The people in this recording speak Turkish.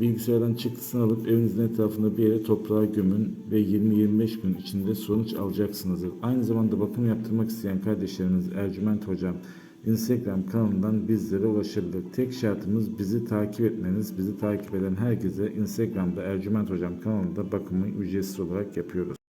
Bilgisayardan çıktısını alıp evinizin etrafında bir yere toprağa gömün ve 20-25 gün içinde sonuç alacaksınızdır. Aynı zamanda bakım yaptırmak isteyen kardeşlerimiz Ercüment Hocam Instagram kanalından bizlere ulaşabilir. Tek şartımız bizi takip etmeniz. Bizi takip eden herkese Instagram'da Ercüment Hocam kanalında bakımı ücretsiz olarak yapıyoruz.